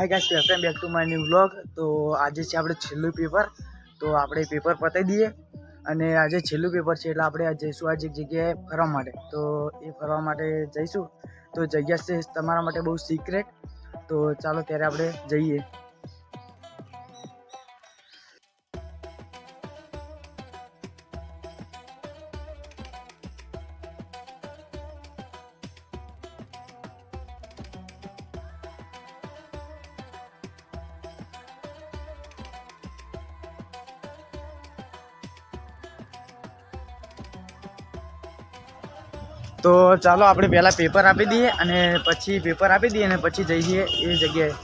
Hi guys welcome back to my new vlog તો આજે છે આપણે છેલ્લું પેપર તો આપણે પેપર પતાવી દઈએ. અને આજે છેલ્લું પેપર છે એટલે આપણે જઈશું આજે એક જગ્યાએ ફરવા માટે. તો એ ફરવા માટે જઈશું. તો જગ્યા છે તમારા માટે બહુ સિક્રેટ તો ચાલો ત્યારે આપણે જઈએ. તો ચાલો આપણે પહેલાં પેપર આપી દઈએ અને પછી પેપર આપી દઈએ અને પછી જઈએ એ જગ્યાએ.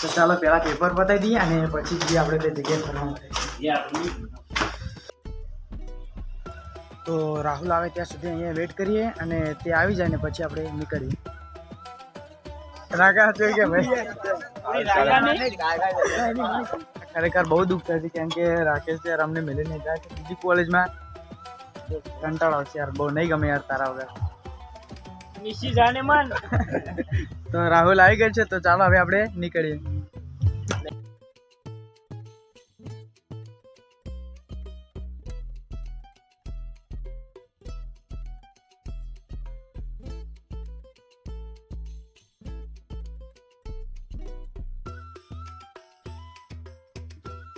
તો ચાલો પહેલાં પેપર બતાવી દઈએ અને પછી આપણે તે જગ્યાએ ફરવા. તો રાહુલ આવે ત્યાં સુધી અહીંયા વેટ કરીએ અને તે આવી જાય ને પછી આપણે નીકળીએ. રાગા જોઈ કે ભાઈ? ખરેખર બહુ દુઃખ થાય છે કેમ કે રાકેશ યાર અમને મળીને જાય. બીજી કોલેજમાં કંટાળો આવશે યાર બહુ નહીં ગમે યાર તારા વગર. નિશી જાને મન. તો રાહુલ આવી ગયો છે તો ચાલો હવે આપણે નીકળીએ.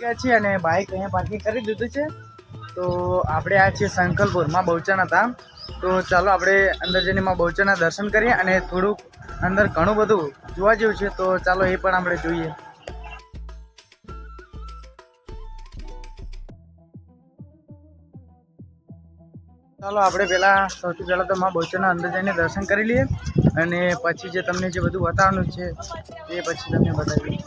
ગયા છીએ અને બાઇક અહીંયા પાર્કિંગ કરી દીધું છે. તો આપણે આ છીએ સંકલપુરમાં બહુચરના ધામ. તો ચાલો આપણે અંદર જઈને માં બહુચરના દર્શન કરીએ અને થોડુંક અંદર ઘણું બધું જોવા જેવું છે, તો ચાલો એ પણ આપણે જોઈએ. ચાલો આપણે પહેલાં સૌથી પહેલાં તો માં બહુચરના અંદર જઈને દર્શન કરી લઈએ અને પછી જે તમને જે બધું બતાવવાનું છે, એ પછી તમને બતાવીએ.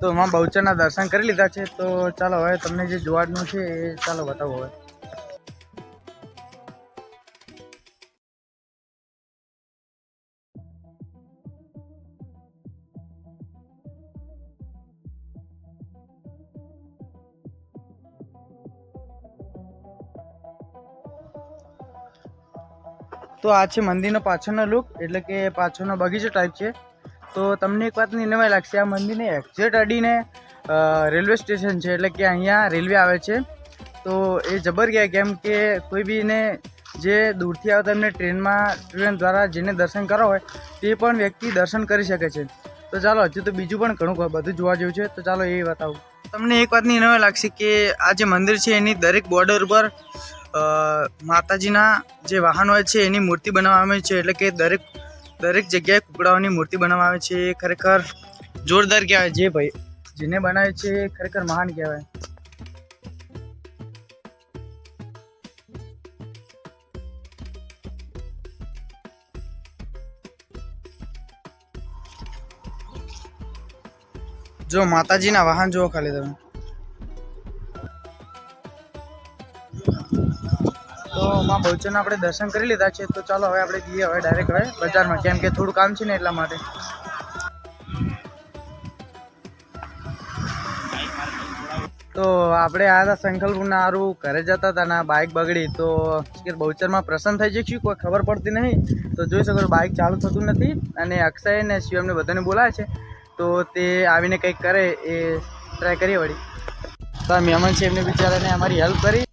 તો માં બહુચરના દર્શન કરી લીધા છે, તો ચાલો હવે તમને જે જોવાનું છે એ ચાલો બતાવો હવે. તો આ છે મંદિરનો પાછળનો લુક એટલે કે પાછળનો બગીચો ટાઈપ છે. તો તમને એક વાતની નવાઈ લાગશે, આ મંદિરને એક્ઝેટ અડીને રેલવે સ્ટેશન છે, એટલે કે અહીંયા રેલવે આવે છે. તો એ જબર ગયા કેમ કે કોઈ બીને જે દૂરથી આવતા એમને ટ્રેનમાં, ટ્રેન દ્વારા જેને દર્શન કરવા હોય, તે પણ વ્યક્તિ દર્શન કરી શકે છે. તો ચાલો, હજુ તો બીજું પણ ઘણું બધું જોવા જેવું છે. તો ચાલો એ બતાવું તમને એક વાતની નવાઈ લાગશે કે આ જે મંદિર છે, એની દરેક બોર્ડર ઉપર માતાજીના જે વાહન હોય છે, એની મૂર્તિ બનાવવામાં આવે છે, એટલે કે દરેક દરેક જગ્યાએ કુકડાઓની મૂર્તિ બનાવવામાં આવે છે. એ ખરેખર જોરદાર કહેવાય જે ભાઈ. જેને બનાવે છે એ ખરેખર મહાન કહેવાય. જો માતાજીના વાહન જુઓ ખાલી તમે. માં બહુચરના આપણે દર્શન કરી લીધા છે, તો ચાલો હવે આપણે જઈએ હવે ડાયરેક્ટ હવે બજારમાં, કેમ કે થોડું કામ છે ને એટલા માટે. તો આપણે આ હતા સંકલ્પના સારું ઘરે જતા હતા ને બાઇક બગડી, તો બહુચરમાં પ્રસન્ન થઈ જઈશું, કોઈ ખબર પડતી નહીં. તો જોઈ શકો બાઈક ચાલુ થતું નથી અને અક્ષય ને શિવમને બધાને બોલાવે છે, તો તે આવીને કંઈક કરે એ ટ્રાય કરીએ વળી. તો મહેમાન છે એમને બિચારાને અમારી હેલ્પ કરી.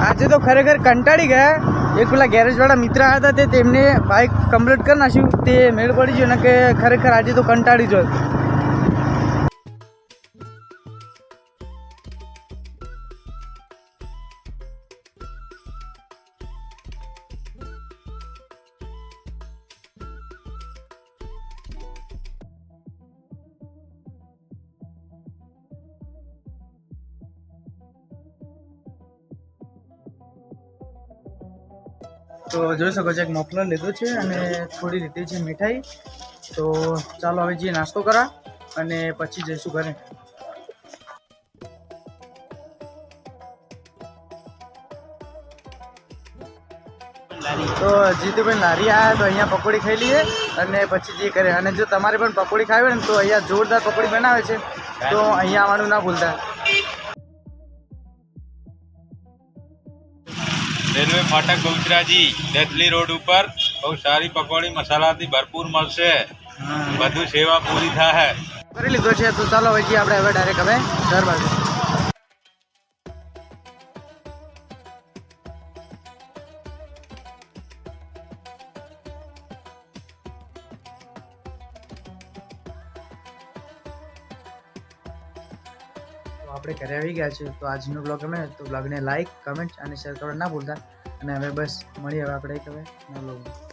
આજે તો ખરેખર કંટાળી ગયા. એક પેલા ગેરેજવાળા મિત્ર આવ્યા હતા તે તેમને બાઇક કમ્પ્લીટ કરી નાખ્યું. તે મેળ પડી ગયો ને કે ખરેખર આજે તો કંટાળી જોય તો જોઈ શકો છો, એક મફલર લીધો છે અને થોડી લીધી છે મીઠાઈ. તો ચાલો હવે જઈએ નાસ્તો કરા અને પછી જઈશું ઘરે. તો જીતુભાઈ લારી આવ્યા તો અહીંયા પકોડી ખાઈ લઈએ અને પછી જે કરે અને જો તમારે પણ પકોડી ખાવી હોય ને, તો અહીંયા જોરદાર પકોડી બનાવે છે. તો અહીંયા આવવાનું ના ભૂલતા. રેલવે ફાટક બહુચરાજી દેથલી રોડ ઉપર બહુ સારી પકોડી મસાલાથી ભરપૂર મળશે. બધું સેવા પૂરી થાય. કરી લીધો છે તો ચાલો જઈએ આપણે હવે ડાયરેક્ટ હવે ઘર બાજુ તો આપણે ઘરે આવી ગયા છીએ. તો આજનો બ્લોગ ગમે તો બ્લોગને લાઈક કમેન્ટ અને શેર કરવા ના ભૂલતા. અને હવે બસ, મળીએ હવે આપણે એક હવે નવો બ્લોગમાં